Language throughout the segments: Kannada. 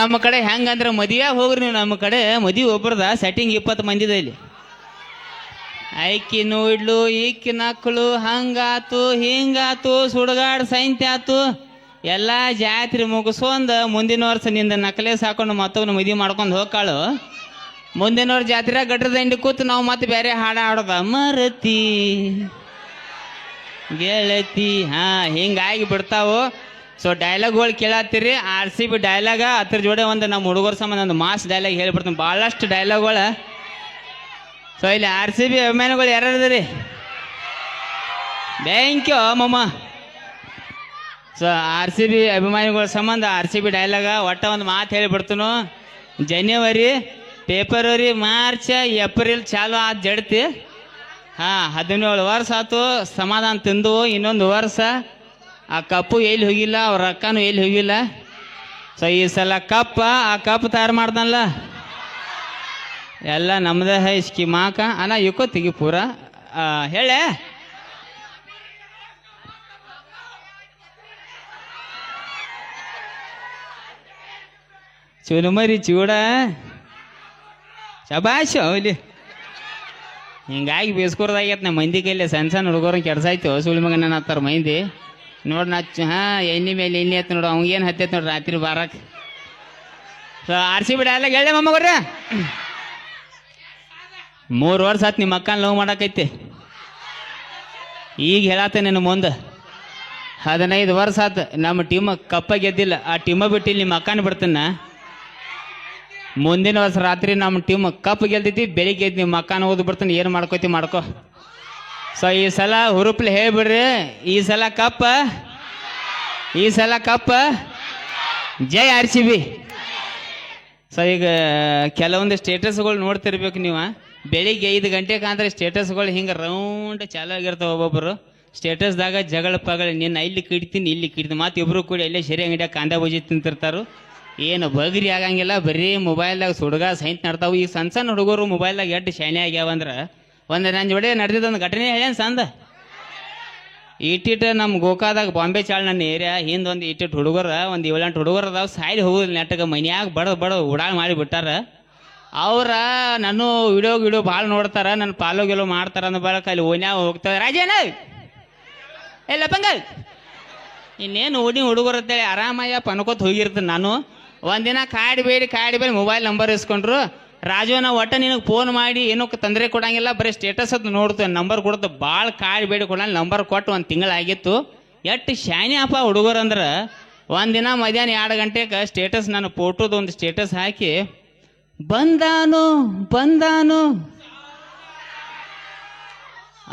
ನಮ್ಮ ಕಡೆ ಹೆಂಗಂದ್ರೆ ಮದುವೆ ಹೋಗ್ರಿ ನೀವು ನಮ್ಮ ಕಡೆ. ಮದುವೆ ಒಬ್ಬರದ ಸೆಟ್ಟಿಂಗ್ ಇಪ್ಪತ್ತು ಮಂದಿದ ಇಲ್ಲಿ. ಐಕಿ ನೋಡ್ಲು ಈಕಿ ನಕ್ಕಳು ಹಂಗಾತು, ಹಿಂಗಾತು, ಸುಡುಗಾಡ್ ಸೈಂತಿ ಆತು. ಎಲ್ಲ ಜಾತ್ರೆ ಮುಗಿಸ್ಕೊಂಡ್ ಮುಂದಿನ ವರ್ಷ ನಿಂದ ನಕಲೇಸ್ ಹಾಕೊಂಡು ಮತ್ತೊಬ್ಬನ ಮದುವೆ ಮಾಡ್ಕೊಂಡು ಹೋಗ್ಕಾಳು. ಮುಂದಿನ ವರ್ಷ ಜಾತ್ರೆ ಗಟ್ರ ದಂಡಿ ಕೂತು ನಾವು ಮತ್ತೆ ಬೇರೆ ಹಾಡ ಹಾಡೋದ ಮರತಿ, ಗೆಳತಿ, ಹಾ ಹಿಂಗಾಗಿ ಬಿಡ್ತಾವು ಸೊ ಡೈಲಾಗ್ಗಳು ಕೇಳತ್ತೀರಿ. ಆರ್ ಸಿ ಬಿ ಡೈಲಾಗ ಅದ್ರ ಜೋಡೆ ಒಂದು ನಮ್ಮ ಹುಡುಗರ ಸಂಬಂಧ ಒಂದು ಮಾಸ್ ಡೈಲಾಗ್ ಹೇಳ್ಬಿಡ್ತೀನಿ. ಭಾಳಷ್ಟು ಡೈಲಾಗ್ಗಳು ಸೊ ಇಲ್ಲಿ ಆರ್ ಸಿ ಬಿ ಅಭಿಮಾನಿಗಳು ಯಾರ್ಯಾರು ಅದರಿ ಥ್ಯಾಂಕ್ ಯು ಮಮ್ಮ ಸೊ ಆರ್ ಸಿ ಬಿ ಅಭಿಮಾನಿಗಳ ಸಂಬಂಧ ಆರ್ ಸಿ ಬಿ ಡೈಲಾಗ ಒಟ್ಟ ಒಂದು ಮಾತು ಹೇಳಿಬಿಡ್ತನು. ಜನವರಿ ಫೆಬ್ರವರಿ ಮಾರ್ಚ್ ಏಪ್ರಿಲ್ ಚಾಲು ಆದ ಜಡ್ತಿ. ಹಾಂ, ಹದಿನೇಳು ವರ್ಷ ಆಯ್ತು ಸಮಾಧಾನ ತಿಂದು ಇನ್ನೊಂದು ವರ್ಷ. ಆ ಕಪ್ಪು ಎಲ್ಲಿ ಹೋಗಿಲ್ಲ, ಅವ್ರ ರೊಕ್ಕನೂ ಎಲ್ಲಿ ಹೋಗಿಲ್ಲ? ಸೊ ಈ ಸಲ ಕಪ್ಪ, ಆ ಕಪ್ ತಯಾರು ಮಾಡ್ದಲ್ಲ ಎಲ್ಲ ನಮ್ದೇ ಹೈ ಸ್ಕಿಮಾಕ ಅಣ್ಣ ಇಕೋ ತೆಗಿ ಪೂರ. ಹೇಳೆ? ಚುನುಮರಿ ಚೂಡ. ಶಬಾಷ್ ಇಲ್ಲಿ ಹಿಂಗಾಗಿ ಬೇಸ್ಕೋರ್ದಾಗೈತೆ ನಮ್ಮ ಮಂದಿ ಕೈಲಿ ಸಣ್ಣ ಸಣ್ಣ ಹುಡುಗರು ಕೆಡ್ಸಾಯ್ತು ಸುಳಿ ಮಗನ ಮಂದಿ? ನೋಡಿ ನಾ ಹಾಂ, ಎಣ್ಣೆ ಮೇಲೆ ಎಣ್ಣೆ ಆಯ್ತು ನೋಡು ಏನು ಹತ್ತೈತೆ ನೋಡ್ರಿ ರಾತ್ರಿ ಬಾರಕ್ಕೆ ಆರ್ ಸಿ ಬಿ ಡೈಲಾಗ್ ಹೇಳಿ ಮಮ್ಮಗ್ರ ಮೂರು ವರ್ಷ ಆತು ನಿಮ್ಮ ಅಕ್ಕನ ಲವ್ ಮಾಡಕೈತಿ. ಈಗ ಹೇಳತ್ತೆ ನಿನ್ನ ಮುಂದೆ. ಹದಿನೈದು ವರ್ಷ ಆತು ನಮ್ಮ ಟೀಮ್ ಕಪ್ಪ ಗೆದ್ದಿಲ್ಲ. ಆ ಟೀಮ ಬಿಟ್ಟು ನಿಮ್ಮ ಅಕ್ಕನ ಬಿಡ್ತೀನ. ಮುಂದಿನ ವರ್ಷ ರಾತ್ರಿ ನಮ್ಮ ಟೀಮ್ ಕಪ್ ಗೆಲ್ತೈತಿ, ಬೆಳಿಗ್ಗೆ ನಿಮ್ಮ ಅಕ್ಕನ ಓದ್ಬಿಡ್ತೀನಿ ಏನು ಮಾಡ್ಕೋತಿ ಮಾಡ್ಕೋ. ಸೊ ಈ ಸಲ ಹುರುಪ್ಲಿ ಹೇಳ್ಬಿಡ್ರಿ. ಈ ಸಲ ಕಪ್ಪ. ಈ ಸಲ ಕಪ್ಪ. ಜೈ ಆರ್ ಸಿ ಬಿ. ಸೊ ಈಗ ಕೆಲವೊಂದು ಸ್ಟೇಟಸ್ಗಳು ನೋಡ್ತಿರ್ಬೇಕು ನೀವು ಬೆಳಿಗ್ಗೆ ಐದು ಗಂಟೆಗೆ ಅಂದ್ರೆ ಸ್ಟೇಟಸ್ಗಳು ಹಿಂಗೆ ರೌಂಡ್ ಚಾಲು ಆಗಿರ್ತಾವೆ ಒಬ್ಬೊಬ್ಬರು ಸ್ಟೇಟಸ್ದಾಗ ಜಗಳ ಪಗಳ, ನಿನ್ನ ಇಲ್ಲಿ ಕಿಡ್ತೀನಿ ಇಲ್ಲಿ ಕಿಡ್ತೀನಿ. ಮತ್ತೆ ಇಬ್ರು ಕೂಡಿ ಅಲ್ಲೇ ಸರಿ ಅಂಗಡಿಯಾಗ ಕಾಂದ ಬಜ್ಜಿ ತಿಂತಿರ್ತಾರು. ಏನು ಬಗ್ರಿ ಆಗಂಗಿಲ್ಲ, ಬರೀ ಮೊಬೈಲ್ದಾಗ ಸುಡ್ಗ ಸೈಂತ್ ನಡ್ತಾವು ಈಗ ಸಣ್ಣ ಸಣ್ಣ ಹುಡುಗರು ಮೊಬೈಲ್ದಾಗ ಎಟ್ಟು ಶಾಣೆ ಆಗ್ಯಾವ ಅಂದ್ರೆ ಒಂದು ನನ್ನ ಜೋಡಿ ನಡೆದಿದ್ದ ಒಂದು ಘಟನೆ ಹೇಳ್ಯಾನ ಸಂದ? ಇಟ್ಟಿಟ್ಟು ನಮ್ಮ ಗೋಕಾದಾಗ ಬಾಂಬೆ ಚಾಳ್ ನನ್ನ ಏರಿಯಾ, ಹಿಂದೆ ಒಂದು ಇಟ್ಟಿಟ್ಟು ಹುಡುಗರ, ಒಂದು ಏಳೆಂಟು ಹುಡುಗರು ಅದಾವ, ಸಾಯ್ಲಿ ಹೋಗುದಿಲ್ಲ ನೆಟ್ಟಗೆ, ಮನ್ಯಾಗ ಬಡ ಬಡ ಉಡಾಳ್ ಮಾಡಿ ಬಿಟ್ಟಾರ. ಅವ್ರ ನಾನು ವಿಡಿಯೋ ಗಿಡಿಯೋ ಭಾಳ ನೋಡ್ತಾರ ನನ್ನ ಪಾಲೋ ಗಿಲೋ ಮಾಡ್ತಾರ ಅಂದ ಬಳಕ ಅಲ್ಲಿ ಓನ್ಯಾಗ ಹೋಗ್ತಾರೆ ರಾಜೇನ ಎಲ್ಲ ಪಂಗಲ್ ಇನ್ನೇನು ಓಡಿ ಹುಡುಗರು ಅಂತೇಳಿ ಆರಾಮಯ್ಯ ಪನ್ಕೋತ ಹೋಗಿರ್ತೀನಿ ನಾನು. ಒಂದಿನ ಕಾಡಿ ಬೇಡಿ, ಕಾಡಿ ಮೊಬೈಲ್ ನಂಬರ್ ಇಸ್ಕೊಂಡ್ರು. ರಾಜು ನಾ ಒಟ್ಟ ನಿನಗೆ ಫೋನ್ ಮಾಡಿ ಏನೋ ತೊಂದರೆ ಕೊಡಂಗಿಲ್ಲ, ಬರೀ ಸ್ಟೇಟಸ್ ಅದು ನೋಡ್ತೇವೆ ನಂಬರ್ ಕೊಡ್ತು ಭಾಳ ಕಾಳು ಬೇಡಿ ಕೊಡಲ್ಲ ನಂಬರ್ ಕೊಟ್ಟು ಒಂದು ತಿಂಗಳಾಗಿತ್ತು. ಎಷ್ಟು ಶಾನಿ ಅಪ್ಪ ಹುಡುಗರು ಅಂದ್ರೆ ಒಂದಿನ ಮಧ್ಯಾಹ್ನ ಎರಡು ಗಂಟೆಗೆ ಸ್ಟೇಟಸ್ ನಾನು ಫೋಟೋದು ಒಂದು ಸ್ಟೇಟಸ್ ಹಾಕಿ, ಬಂದಾನು ಬಂದಾನು.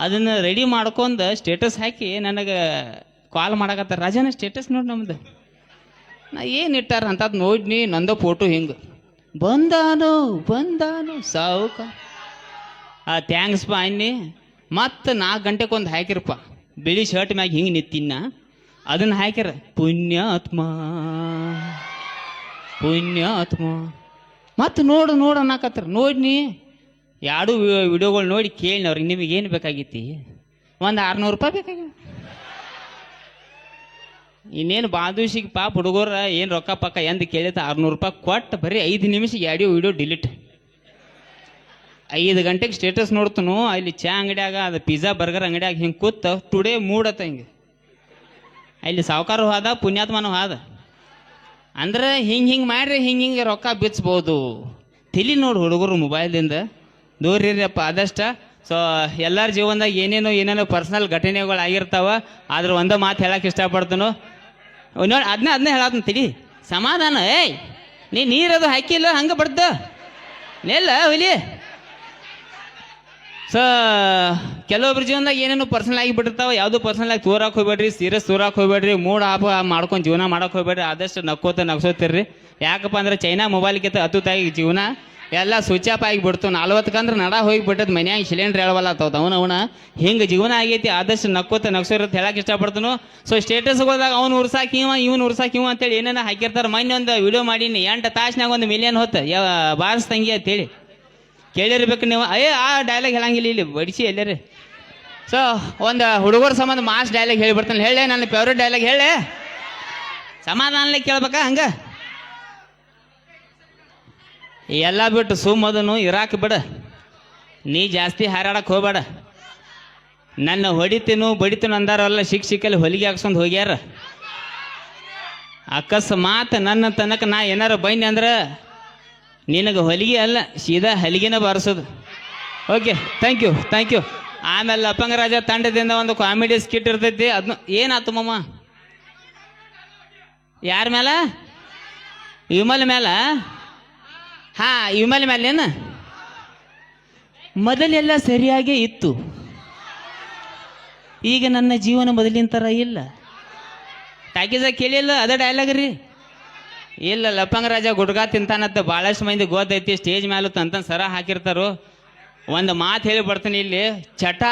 ಅದನ್ನ ರೆಡಿ ಮಾಡ್ಕೊಂಡು ಸ್ಟೇಟಸ್ ಹಾಕಿ ನನಗೆ ಕಾಲ್ ಮಾಡಕತ್ತಾರ. ರಾಜನ ಸ್ಟೇಟಸ್ ನೋಡಿ ನಮ್ದು. ನಾ ಏನು ಇಟ್ಟಾರ ಅಂತದ್ದು ನೋಡ್ನಿ ನಂದು ಫೋಟೋ ಹಿಂಗೆ. ಬಂದಾನು ಬಂದಾನು, ಸಾವುಕ. ಆ ಥ್ಯಾಂಕ್ಸ್ ಪಾ ಅನ್ನಿ. ಮತ್ತೆ ನಾಲ್ಕು ಗಂಟೆಗೆ ಒಂದು ಹಾಕಿರಪ್ಪ. ಬಿಳಿ ಶರ್ಟ್ ಮ್ಯಾಗ ಹಿಂಗೆ ನಿತ್ತಿನ್ನ. ಅದನ್ನ ಹಾಕ್ಯಾರ, ಪುಣ್ಯಾತ್ಮ ಪುಣ್ಯಾತ್ಮ. ಮತ್ತೆ ನೋಡು ನೋಡು ಅಣ್ಣಕತ್ರ ನೋಡಿ ನೀ. ಎರಡು ವಿಡಿಯೋಗಳು ನೋಡಿ ಕೇಳಿ ಅವ್ರಿಗೆ ನಿಮಗೆ ಏನು ಬೇಕಾಗಿತ್ತಿ? ಒಂದು ಆರುನೂರು ರೂಪಾಯಿ ಬೇಕಾಗಿ ಇನ್ನೇನು ಬಾಂಧವಿಸಿಗೆ ಪಾಪ ಹುಡುಗರ ಏನು ರೊಕ್ಕ ಪಕ್ಕ ಎಂದು ಕೇಳಿತ ಆರುನೂರು ರೂಪಾಯಿ ಕೊಟ್ಟು ಬರೀ ಐದು ನಿಮಿಷ ಆಡಿಯೋ, ವಿಡಿಯೋ ಡಿಲೀಟ್. ಐದು ಗಂಟೆಗೆ ಸ್ಟೇಟಸ್ ನೋಡ್ತನು, ಅಲ್ಲಿ ಚಾ ಅಂಗಡಿಯಾಗ, ಅದು ಪಿಜ್ಜಾ, ಬರ್ಗರ್ ಅಂಗಡಿಯಾಗ ಹಿಂಗೆ ಕೂತ ಟುಡೇ ಮೂಡತ್ತ ಹಿಂಗೆ. ಅಲ್ಲಿ ಸಾವುಕಾರ ಹೋದ, ಪುಣ್ಯಾತ್ಮನೂ ಹೋದ. ಅಂದ್ರೆ ಹಿಂಗೆ ಹಿಂಗೆ ಮಾಡ್ರಿ, ಹಿಂಗೆ ಹಿಂಗೆ ರೊಕ್ಕ ಬಿಚ್ಬೋದು. ತಿಳಿ ನೋಡಿ ಹುಡುಗರು ಮೊಬೈಲ್ದಿಂದ. ದೂರ ಇರ್ರಿಯಪ್ಪ ಆದಷ್ಟ ಸೊ, ಎಲ್ಲರ ಜೀವನದಾಗ ಏನೇನೋ ಏನೇನೋ ಪರ್ಸ್ನಲ್ ಘಟನೆಗಳು ಆಗಿರ್ತಾವ, ಆದ್ರೆ ಒಂದೇ ಮಾತು ಹೇಳಕ್ಕೆ ಇಷ್ಟಪಡ್ತನು. ನೋಡಿ ಅದನ್ನ ಅದನ್ನ ತಿಳಿ. ಸಮಾಧಾನ, ಏಯ್, ನೀ ನೀರದು ಹಾಕಿಲ್ಲ, ಹಂಗೆ ಬಡ್ದು? ಇಲ್ಲ, ಹುಲಿ. ಸೊ, ಕೆಲವೊಬ್ರ ಜೀವನದಾಗ ಏನೇನು ಪರ್ಸನಲ್ ಆಗಿ ಬಿಟ್ಟಿರ್ತಾವೆ, ಯಾವುದು ಪರ್ಸನಲ್ ಆಗಿ ತೋರಕ್ಕೆ ಹೋಗ್ಬೇಡ್ರಿ ಸೀರಿಯಸ್ ತೋರಕ್ಕೆ ಹೋಗ್ಬೇಡ್ರಿ ಮೂಡ್ ಆಪ ಮಾಡ್ಕೊಂಡು ಜೀವನ ಮಾಡಕ್ಕೆ ಹೋಗ್ಬೇಡ್ರಿ, ಆದಷ್ಟು ನಕ್ಕೋತ ನಗ್ಸೋತಿರ್ರಿ. ಯಾಕಪ್ಪ ಅಂದ್ರೆ ಚೈನಾ ಮೊಬೈಲ್ಗಿಂತ ಅತುತಾಗಿ ಜೀವನ ಎಲ್ಲ ಸ್ವಿಚ್ ಆಫ್ ಆಗಿ ಬಿಡ್ತು ನಲ್ವತ್ತಕ್ಕಂದ್ರೆ ನಡ ಹೋಗಿ ಬಿಟ್ಟದ ಮನ್ಯಾಗ ಸಿಲಿಂಡ್ರ್ ಹೇಳವಲ್ಲ ತಾವ್ ಅವ್ನ, ಅವನ. ಹಿಂಗೆ ಜೀವನ ಆಗೈತಿ, ಆದಷ್ಟು ನಕ್ಕೋತ ನಗ್ಸೋರತ್ ಹೇಳಕ್ಕೆ ಇಷ್ಟಪಡ್ತನು. ಸೊ ಸ್ಟೇಟಸ್ ಹೋದಾಗ ಅವ್ನು ಉರ್ಸಾಕಿವ ಇವ, ಇವ್ನು ಉರ್ಸಾಕ್ ಅಂತೇಳಿ ಏನೇನೋ ಹಾಕಿರ್ತಾರೆ. ಮೊನ್ನೆ ಒಂದು ವಿಡಿಯೋ ಮಾಡೀನಿ. ಎಂಟು ತಾಸ್ನಾಗ ಒಂದು ಮಿಲಿಯನ್ ಹೊತ್ತು. ಯಾವ ಬಾರ್ಸ್ ತಂಗಿ ಅಂತೇಳಿ. ಕೇಳಿರ್ಬೇಕು ನೀವು. ಅಯ್ಯ ಆ ಡೈಲಾಗ್ ಹೇಳಂಗಿಲ್ಲ ಇಲ್ಲಿ. ಬಡಿಸಿ ಎಲ್ಲರಿ. ಸೊ ಒಂದು ಹುಡುಗರ ಸಂಬಂಧ ಮಾಸ್ ಡೈಲಾಗ್ ಹೇಳಿಬಿಡ್ತಾನೆ. ಹೇಳೆ ನನ್ನ ಫೇವ್ರೇಟ್ ಡೈಲಾಗ್ ಹೇಳೆ ಸಮಾಧಾನ ಕೇಳ್ಬೇಕಾ ಹಂಗ? ಎಲ್ಲ ಬಿಟ್ಟು ಸುಮ್ಮದನು ಇರಾಕ್ ಬಿಡ. ನೀ ಜಾಸ್ತಿ ಹಾರಾಡಕ್ಕೆ ಹೋಗ್ಬೇಡ. ನನ್ನ ಹೊಡಿತೀನು ಬಡಿತೀನು ಅಂದಾರಲ್ಲ ಶಿಕ್ ಶಿಕ್ಕಲ್ಲಿ ಹೊಲಿಗೆ ಹಾಕ್ಸ್ಕೊಂಡು ಹೋಗ್ಯಾರ. ಅಕಸ್ಮಾತ್ ನನ್ನ ತನಕ ನಾ ಏನಾರ ಬೈನಿ ಅಂದ್ರೆ ನಿನಗೆ ಹೊಲಿಗೆ ಅಲ್ಲ, ಸೀದಾ ಹಲಿಗೆನ ಬಾರಿಸೋದು. Okay thank you thank you ಆಮೇಲೆ ಅಪ್ಪಂಗರಾಜ ರಾಜ ತಂಡದಿಂದ ಒಂದು ಕಾಮಿಡಿ ಸ್ಕಿಟ್ ಇರ್ತೈತಿ ಅದನ್ನ ಏನಾತು ಮಮ್ಮ ಯಾರ ಮೇಲೆ ವಿಮಲ್ ಮೇಲೆ ಹಾ ವಿಮಲ್ ಮೇಲೇನ ಮೊದಲೆಲ್ಲ ಸರಿಯಾಗೇ ಇತ್ತು. ಈಗ ನನ್ನ ಜೀವನ ಮೊದಲಿನ ಥರ ಇಲ್ಲ. ಟಾಕೀಸ ಕೇಳಿಲ್ಲ ಅದ ಡೈಲಾಗ್ ರೀ. ಇಲ್ಲ ಲಪಂಗ ರಾಜ ಗುಡ್ಗಾ ತಿಂತಾನತ್ತ ಭಾಳಷ್ಟು ಮಂದಿ ಗೊತ್ತೈತಿ ಸ್ಟೇಜ್ ಮೇಲೆ ತಂತ ಸರ ಹಾಕಿರ್ತಾರೋ. ಒಂದು ಮಾತು ಹೇಳಿ ಬರ್ತೀನಿ ಇಲ್ಲಿ. ಚಟ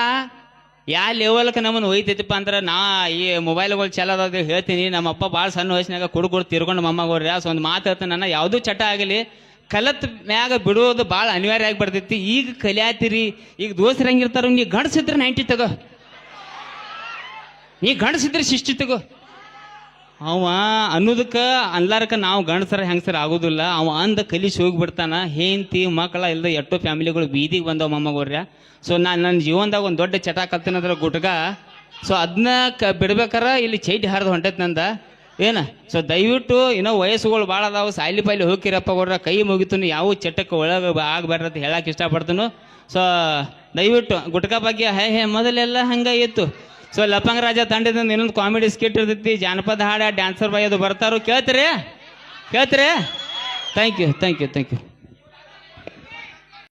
ಯಾ ಲೆವೆಲ್ಗೆ ನಮ್ಮನ್ನು ಒಯ್ತೈತಿಪ್ಪ ಅಂದ್ರೆ ನಾ ಈ ಮೊಬೈಲ್ಗಳು ಚಲೋದಾದ್ರೆ ಹೇಳ್ತೀನಿ. ನಮ್ಮಪ್ಪ ಭಾಳ ಸಣ್ಣ ವಯಸ್ಸಿನಾಗ ಕುಡ್ಕೊಡ್ ಕುಡು ತಿರ್ಕೊಂಡು ಮೊಮ್ಮಗೋರ್ಯ ಸೊ ಒಂದು ಮಾತು ಹೇಳ್ತೀನಿ, ನನ್ನ ಯಾವುದೂ ಚಟ ಆಗಲಿ. ಕಲತ್ ಮ್ಯಾಗ ಬಿಡೋದು ಭಾಳ ಅನಿವಾರ್ಯ ಆಗಿ ಬರ್ತೈತಿ ಈಗ ಕಲಿಯಾತಿರಿ, ಈಗ ದೋಸ್ರು ಹೆಂಗಿರ್ತಾರೋ ನೀ ಗಂಡಸಿದ್ರೆ ನೈಂಟಿ ತಗೋ. ನೀ ಗಂಡಸಿದ್ರೆ ಶಿಷ್ಟಿ ತಗೋ. ಅವ ಅನ್ನೋದಕ್ಕೆ ಅನ್ಲಾರಕ ನಾವು ಗಂಡಸರ ಹೆಂಗಸರ ಆಗೋದಿಲ್ಲ. ಅವ ಅಂದ ಕಲಿಸಿ ಹೋಗ್ಬಿಡ್ತಾನ ಹೆಂಡತಿ, ಮಕ್ಕಳ ಇಲ್ಲದ ಎಷ್ಟೋ ಫ್ಯಾಮಿಲಿಗಳು ಬೀದಿಗೆ ಬಂದವ ಮೊಮ್ಮಗೋರ್ಯ ಸೊ ನಾನು ನನ್ನ ಜೀವನದಾಗ ಒಂದು ದೊಡ್ಡ ಚಟ ಕಲ್ತಿನದ್ರ ಗುಟ್ಗ. ಸೊ ಅದನ್ನ ಕ ಬಿಡ್ಬೇಕಾರ, ಇಲ್ಲಿ ಚೈಟಿ ಹರಿದು ಹೊಂಟೈತೆ ನಂದ. ಏನ? ಸೊ ದಯವಿಟ್ಟು ಇನ್ನೂ ವಯಸ್ಸುಗಳು ಭಾಳ ಅದಾವ, ಸಾಯ್ಲಿ ಪಾಯ್ಲಿ ಹೋಗಿರಪ್ಪ ಕೊಡ್ರ ಕೈ ಮುಗಿತು ಯಾವ ಚಟಕ್ಕೆ ಒಳಗೆ ಆಗ್ಬಾರ್ದ ಹೇಳಕ್ಕೆ ಇಷ್ಟಪಡ್ತನು. ಸೊ ದಯವಿಟ್ಟು ಗುಟ್ಕ ಬಗ್ಗೆ ಹೇ ಹೇ ಮೊದಲೆಲ್ಲ ಹಂಗೆ ಇತ್ತು. ಸೊ ಲಪಂಗ ರಾಜ ತಂಡದಿಂದ ಇನ್ನೊಂದು ಕಾಮಿಡಿ ಸ್ಕಿಟ್ ಇರ್ತೈತಿ, ಜಾನಪದ ಹಾಡ, ಡ್ಯಾನ್ಸರ್ ಬಾಯ್ ಅದು ಬರ್ತಾರೋ ಕೇಳ್ತೀರಿ? ಕೇಳ್ತೀರಿ? Thank you thank you thank you